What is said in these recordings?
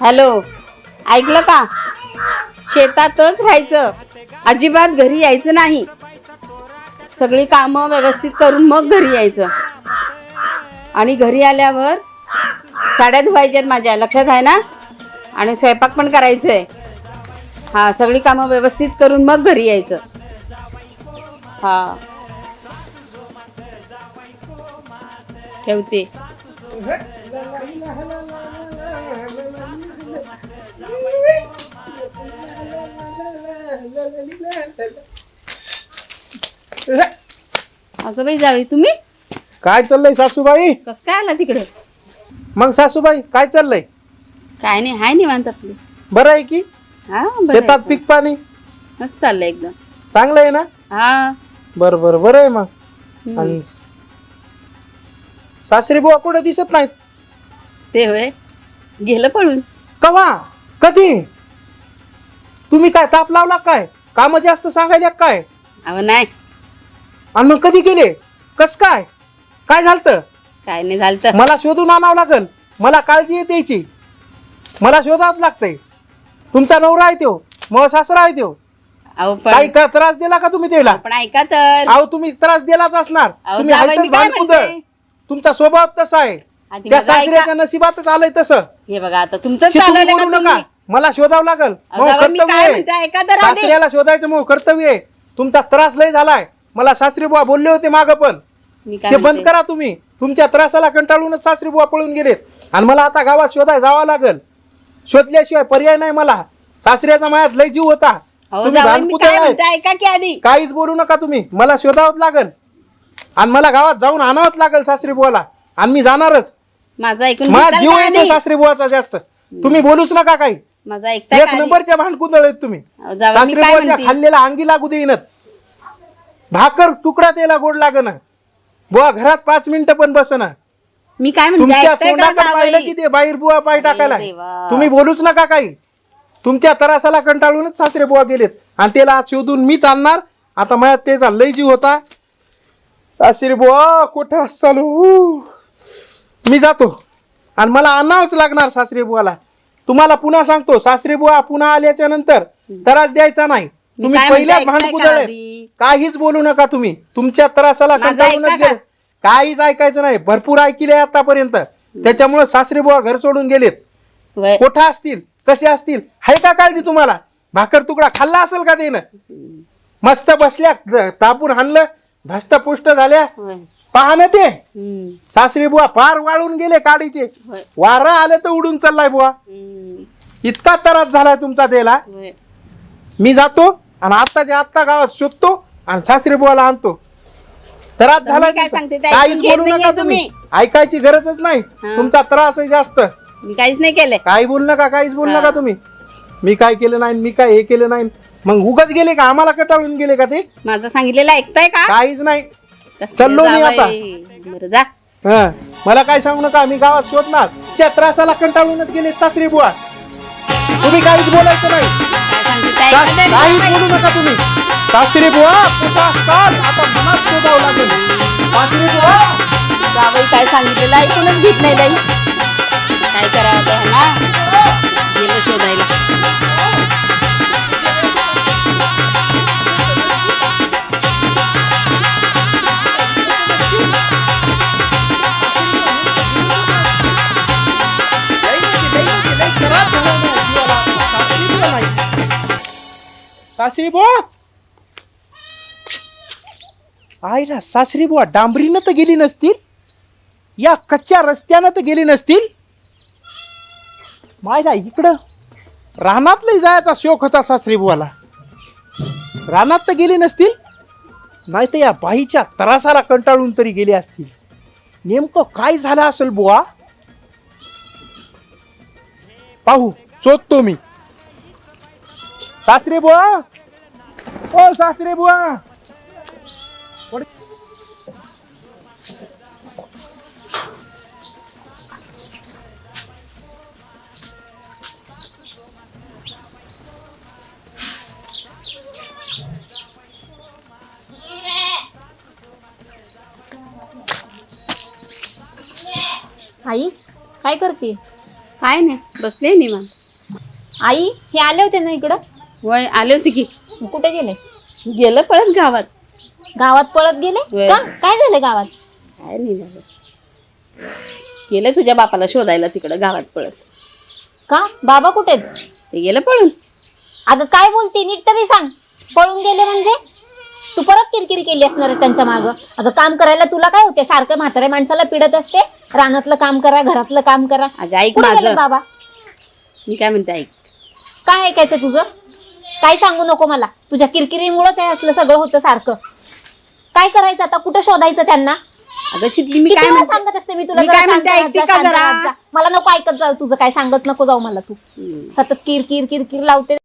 Hello ऐकलं का? शेतातच राहायचं. अजिबात घरी यायचं नाही. सगळी कामं व्यवस्थित करून मग घरी यायचं. आणि घरी आल्यावर साड्या धुवायच्यात माझ्या लक्षात आहे ना? आणि स्वयंपाक पण करायचं आहे हां सगळी कामं व्यवस्थित करून मग घरी यायचं. हां. ठेवते. असं बाई जावी तुम्ही? काय चाललंय सासूबाई? कस काय आला तिकडे? मग सासूबाई काय चाललंय? काय नाही हाय निवांत आपली. बरं आहे की? हा बरं शेतात. पीक पाणी? मस्त चाललंय एकदम. चांगलं आहे ना? हा. बरं बरं बरं आहे मग. हम्म. आणि सासरी बुवा कुठे दिसत नाहीत? ते होय. गेलं पळून. कवा? कधी? तुम्ही काय ताप लावला काय? काम जास्त सांगायला काय? अहो नाही. आणि मग कधी गेले? कस काय? काय झालत? काय नाही झालं तर मला शोधून आणावं लागल. मला काळजी आहे त्याची मला शोधावंच लागतंय. तुमचा नवरा आहे तो मग सासरा आहे तो अहो काही का त्रास दिला का तुम्ही त्याला? आपण ऐका तर. अहो तुम्ही त्रास दिलाच असणार. अहो, तुम्ही जावई, काय. म्हणते? तुमचा स्वभाव तसा आहे. आधी त्या. सासऱ्याच्या नशिबातच आलंय तसं. हे बघा आता तुमचं की तुम्ही चालवलं बोलू का नका? मला शोधावं लागल. अहो, मग जावई, मी कर्तव्य काय आहे. म्हणते, ऐका तर आधी. सासऱ्याला शोधायचं मग कर्तव्य आहे. तुमचा त्रास लय झालाय. मला सासरी बुवा बोलले होते माग पण. मी काय ते बंद म्हणते? करा तुम्ही. तुमच्या त्रासाला कंटाळूनच सासरी बुवा पळून गेलेत. आणि मला आता गावात शोधाय जावं लागल. शोधल्याशिवाय पर्याय नाही मला. सासऱ्याचा मायात लय जीव होता. अहो, तुम्ही जावई, मी भांडकुदळ काय आहेत. म्हणते ऐका की आधी. काहीच बोलू नका तुम्ही. मला शोधावंच लागल. आणि मला गावात जाऊन आणावंच लागल सासरी बुवाला. आणि मी जाणारच. माझं ऐकून माझा घेताल जीव का येतो आधी? सासरी बुवाचा जास्त. तुम्ही बोलूच नका काही. माझं एक का आधी? नंबरच्या भांडकुदळ आहेत तुम्ही. अहो, जावई, मी सासरी काय बुवाच्या म्हणते? खाल्लेला अंगी लागू देईनच भाकर तुकडा त्याला गोड लागन. बुवा घरात पाच मिनिटं पण बसना. मी काय म्हणते तुमच्या ऐकताय का तोंडाकडे जावई? पाहिलं की ते बाहेर बुवा पाय टाकायला? देवा. तुम्ही बोलूच नका काही. तुमच्या तरासाला कंटाळूनच सासरे बुवा गेलेत. आणि त्याला आज शोधून मीच आणणार. आता माझ्यात त्याचा लय जीव होता. सासरी बुवा कुठं चालू मी जातो. आणि मला आणावंच लागणार सासरी बुवाला. तुम्हाला पुन्हा सांगतो सासरी बुवा पुन्हा आल्याच्यानंतर त्रास द्यायचा नाही. तुम्ही काय म्हणते, पहिल्या ऐकताय का भांडकुदळ आहेत. आधी? काहीच बोलू नका तुम्ही. तुमच्या त्रासाला माझं कंटाळूनच का? गेले. काहीच ऐकायचं नाही भरपूर ऐकले आतापर्यंत त्याच्यामुळे सासरे बुवा घर सोडून गेलेत होय. कोठा असतील कसे असतील हाय का काळजी तुम्हाला भाकर तुकडा खाल्ला असेल का त्यानं मस्त बसल्या ज- तापून हाणलं धस्तपुष्ट झाल्या होय. पहा ना ते हम्म. सासरी बुवा फार वाळून गेले काडीचे होय. वारं आलं तर उडून चाललाय बुवा हम्म. इतका त्रास झालाय तुमचा त्याला होय. मी जातो आणि आत्ताच्या आत्ता गावात शोधतो आणि सासरी बुवाला आणतो त्रास तर झाला काय सांगते काहीच घेत बोलू नका नाहीये तुम्ही. ऐकायची गरजच नाही. हा. तुमचा त्रास आहे जास्त. मी काहीच नाही केलंय. काही बोलू नका काहीच बोलू हा. नका तुम्ही. मी काय केलं नाही मी काय हे केलं नाही. मग उगाच गेले का? आम्हाला कटाळून गेले का ते? माझं सांगितलेलं ऐकताय का? काहीच नाही. कसलं चाललो मी जावई. आता. बरं जा. हा. मला काय सांगू नका मी गावात शोधणार. त्या त्रासाला कंटाळूनच गेले सासरी बुवा. तुम्ही काहीच बोलायचं नाही. काय सांगते ते सा- ऐका तरी. काहीच बोलू नका तुम्ही. सासरी बुवा कुठं असतात आता मनात शोधावं लागेल. सासरी बुवा. जावई काय सांगितलेलं ऐकूनच घेत नाही बाई. सासरी बुवा. आईला सासरी बुवा डांबरीनं तर गेली नसतील. या कच्च्या रस्त्यानं तर गेली नसतील. मायला इकडं रानातलंही जायचा शोक होता सासरी बुवाला. रानात तर गेली नसतील नाही तर या बाईच्या त्रासाला कंटाळून तरी गेले असतील. नेमकं काय झालं असेल बुवा? पाहू शोधतो मी. शास्त्री बुवा? ओ शास्त्री बुवा! आई काय करते? काय नाही बसले निवांत. आई हे आले होते ना इकडं? वय आले होते की? कुठे गेले? गेलं पळत गावात. गावात पळत गेले. का? काय झालं गावात? काय नाही झालं. गेलं तुझ्या बापाला शोधायला तिकडं गावात पळत. का? बाबा कुठे आहेत? ते गेलं पळून. अगं काय बोलते? नीट तरी सांग. पळून गेले म्हणजे? तू परत किरकिरी केली असणार आहे त्यांच्या मागं. अगं काम करायला तुला काय होते? सारखं म्हाताऱ्या माणसाला पिडत असते? रानातलं काम करा घरातलं काम करा. अगं ऐक कुठे गेले माझं. बाबा? मी काय म्हणते ऐक. काय ऐकायचं तुझं? काय सांगू नको मला? तुझ्या किरकिरीमुळंच आहे असलं सगळं होतं सारखं. काय करायचं आता? कुठं शोधायचं त्यांना? अगं शितली मी किती काय वेळा म्हणते? सांगत असते मी तुला? मी जरा काय शांत म्हणते, राहत ऐकते जा, का शांत जरा? राहत जा. मला नको ऐकत जाऊ तुझं काय सांगत नको जाऊ मला तू. सतत किर किर किर किर लावते.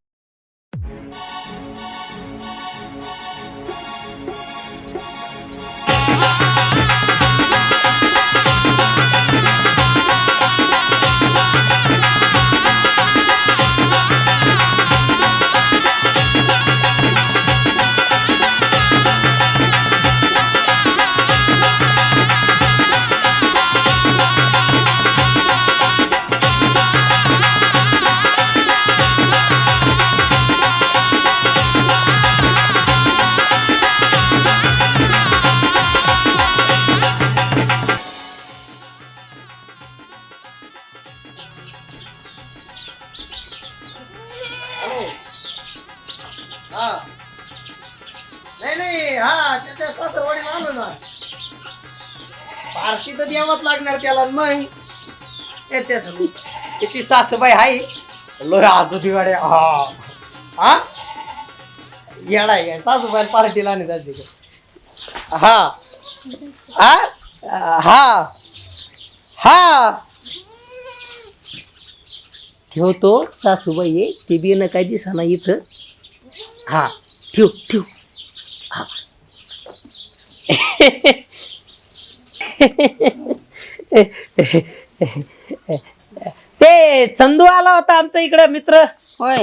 द्यावाच लागणार त्याला मग ए, त्याचं- त्याची सासूबाई हाय. लोय आजू दिवाडे हा. हा? येडा आहे. सासूबाई पार्टीला नाही जाते हा. हा? हा. हा. ठेव तो सासूबाई आहे. ते बी न काय दिसाना इथं. हा. ठेव ठेव. हा. ते चंदू आला होता आमचा इकडे मित्र. होय.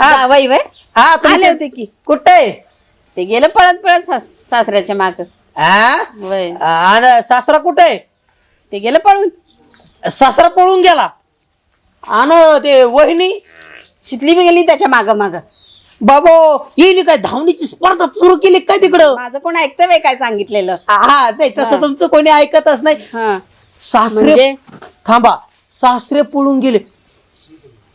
हा. जावई वय हा आले होते की. कुठे? ते गेलं पळत पळत सास- सासऱ्याच्या माग. वय आणि सासरा कुठे? ते गेलं पळून. सासरा पळून गेला. आणि ते वहिनी? शितली बी गेली त्याच्या माग माग. बाबा येईल काय? धावणीची स्पर्धा सुरू केली काय तिकडं? माझं कोण ऐकतं काय सांगितलेलं? हा नाही तसं तुमचं कोणी ऐकतच नाही. सासरे म्हणजे? थांबा. सासरे पळून गेले.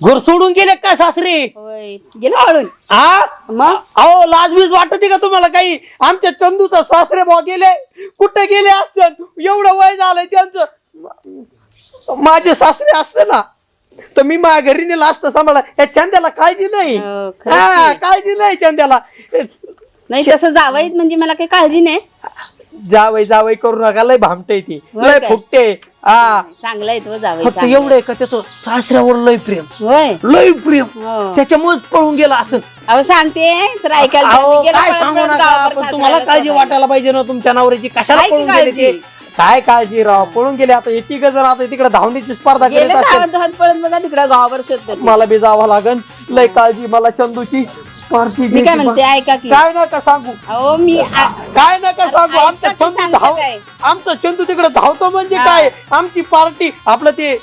घर सोडून गेले काय सासरे? होय गेलं पळून हा मग? अहो लाजबीज वाटते का तुम्हाला काही? आमच्या चंदूचा सासरे भाऊ गेले. कुठे गेले असतात एवढं वय झालंय त्यांचं. माझे सासरे असते ना तर मी माझ्या घरी नेलं असतं सांभाळा या चंद्याला काळजी नाही. हो, खरंच हा. काळजी नाही चंद्याला. नाही तसं जावईत म्हणजे मला काही काळजी नाही. जावई जावई करू नका लय भामटे ती लय काय? फुकते हा चांगलं आहे तो जावई फक्त चांगलं एवढं आहे. का त्याचं सासऱ्यावर लय प्रेम. होय. लय प्रेम. हो. त्याच्यामुळेच पळून गेला असं. अहो सांगते तर ऐकायला अहो, गेलं काय पळत सांगू पळत नका गावावर पण सासऱ्याला तुम्हाला काळजी. वाटायला पाहिजे ना तुमच्या नवऱ्याची. कशाला काय पळून गेले ते? काळजी? काय काळजी राव? पळून गेले आता येते का जर आता तिकडे धावणीची स्पर्धा गेले करत असते धावत धावत पळत बघा तिकडं गावावर शोधतात मला बी जावं लागन. लय काळजी मला चंदूची. पार्टी मी काय म्हणते ऐका की काय नका सांगू अहो मी आ- काय नका सांगू ऐका आमचा की चंदू सांगता धाव काय? आमचा चंदू तिकडे धावतो म्हणजे हा. काय आमची पार्टी आपलं ते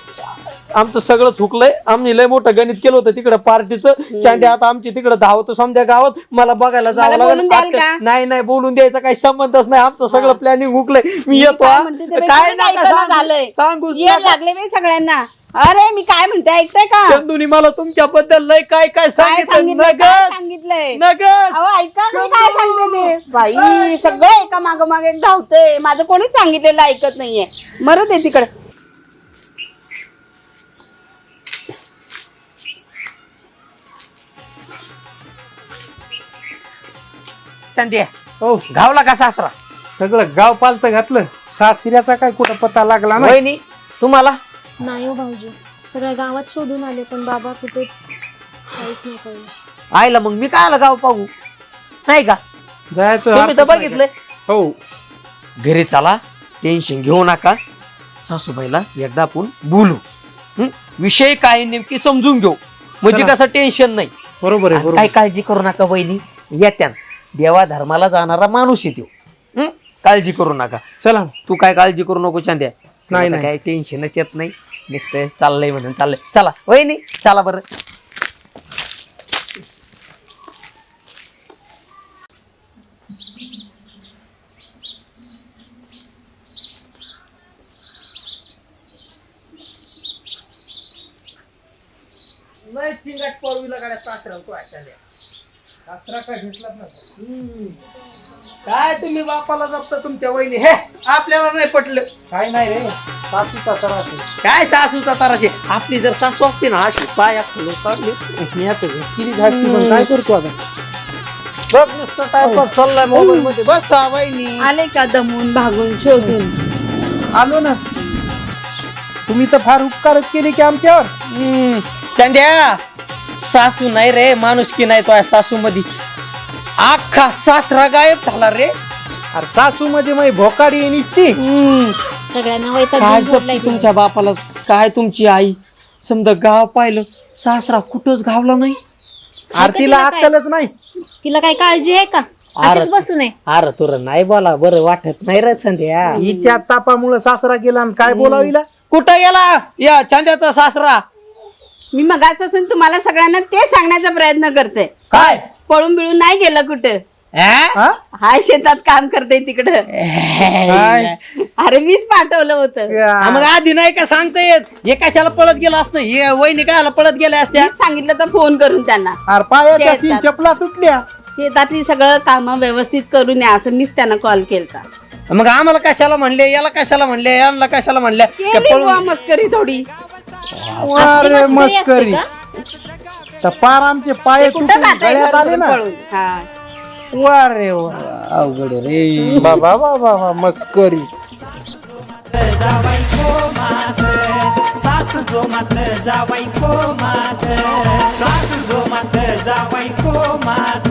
आमचं सगळं चुकलंय आम्ही लय मोठं गणित केलं होतं तिकडे पार्टीचं चांडी आता आमची तिकडे धावतो समजा गावात मला बघायला जावं मला बोलून द्याल लागेल? नाही नाही बोलून द्यायचा काही संबंधच नाही आमचं सगळं प्लॅनिंग हुकलंय मी येतो काय हा. म्हणते ते बाई, काय खरंच नका ऐकायला सांगू. झालंय. सांगूच येड नका. लागले बाई सगळ्यांना अरे मी काय म्हणते ऐकताय का? चंदूनी मला तुमच्याबद्दल लय काय काय काय सांगितलं सांगितलं काय नगच सांगितलंय? नगच अहो ऐका मी काय सांगते ते बाई सगळं एका माग माग एक धावतंय माझं कोणीच सांगितलेलं ऐकत नाहीये. मरू दे तिकडे. चांदी हो. गावला का सासरा? सगळं गाव पालत घातलं. सासऱ्याचा काय कुठं पत्ता लागला ना वहिनी तुम्हाला नाही हो भाऊजी. सगळ्या गावात शोधून आले पण बाबा कुठे काहीच नाही कळलं. आईला मग मी काय आलं गाव पाहू? नाही का? जायचं. तुम्ही तर हरकत नाही बघितलंय. का? हो. घरी चला टेन्शन घेऊ नका. सासूबाईला एकदा आपण बोलू. हं? विषय काय नेमकी समजून घेऊ. म्हणजे चला. कसं टेन्शन नाही. बरोबर आहे आणि बरोबर. काय काळजी करू नका बहिणी येत्या देवा धर्माला जाणारा माणूस येतो हं? काळजी करू नका. चला. तू काय काळजी करू नको चांद्या. नाही. काही टेन्शनच येत नाही. नुसतं चाललंय म्हणून चाललंय. चला. वहिनी चला बरं. चिंगाट पळवीला गाड्या सासरा सासरा काय घेतला काय तुम्ही बापाला जपता तुमच्या वहिनी? हे आपल्याला नाही पटलं. काय नाही रे. सासूचा त्रास आहे. काय सासू तराशे आपली जर सासू असते ना अशी पाया खालून काढली. मी आता घासती पण काय करतो आता? बघ नुसतं चाललाय मोबाईल मध्ये बस आले का दमून भागून शोधून? आलो ना. तुम्ही तर फार उपकारच केले की आमच्यावर. हम्म, चांद्या सासू नाही रे माणूस की नाही तो सासू मध्ये अख्खा सासरा गायब झाला रे. अरे सासू मध्ये मग भोकाडी निसती. सगळ्यांना वैताग काय घेऊन तुमच्या बापाला? काय तुमची आई? समजा गाव पाहिलं सासरा कुठंच गावला नाही. आरतीला अक्कलच नाही. तिला काय काळजी आहे का? असेच बसू नये अरे तुला नाही बोला बरं वाटत नाही रे संध्या. हिच्या तापामुळे सासरा गेला आणि काय बोलाविला कुठं गेला? या चांद्याचा सासरा. मी मगाचपासून तुम्हाला सगळ्यांना ते सांगण्याचा प्रयत्न करते. काय? पळून बिळून नाही गेलं कुठं? हा? हा? हाय शेतात काम करते तिकडं. काय? अरे मीच पाठवलं होतं. हा, मग आधी नाही का सांगता येत? हे कशाला पळत गेला असतं? हे वहिनी कायला पळत गेल्या असत्या? मीच सांगितलं तर फोन करून त्यांना. अरे पायाच्या. तीन चपला तुटल्या. शेतातली सगळं काम व्यवस्थित करून या असं मीच त्यांना कॉल केलता. मग आम्हाला कशाला म्हणले? याला कशाला म्हणले? यांना कशाला म्हणले? का केली पळून- बुवा मस्करी थोडी. अरे मस्करी? तर पार आमचे पाय कुठं तुटून जाताय गळ्यात आले ना? पळून? हा. वा रे वा. अवघड रे. बाबा बाबा बा मस्करी जावाई को मात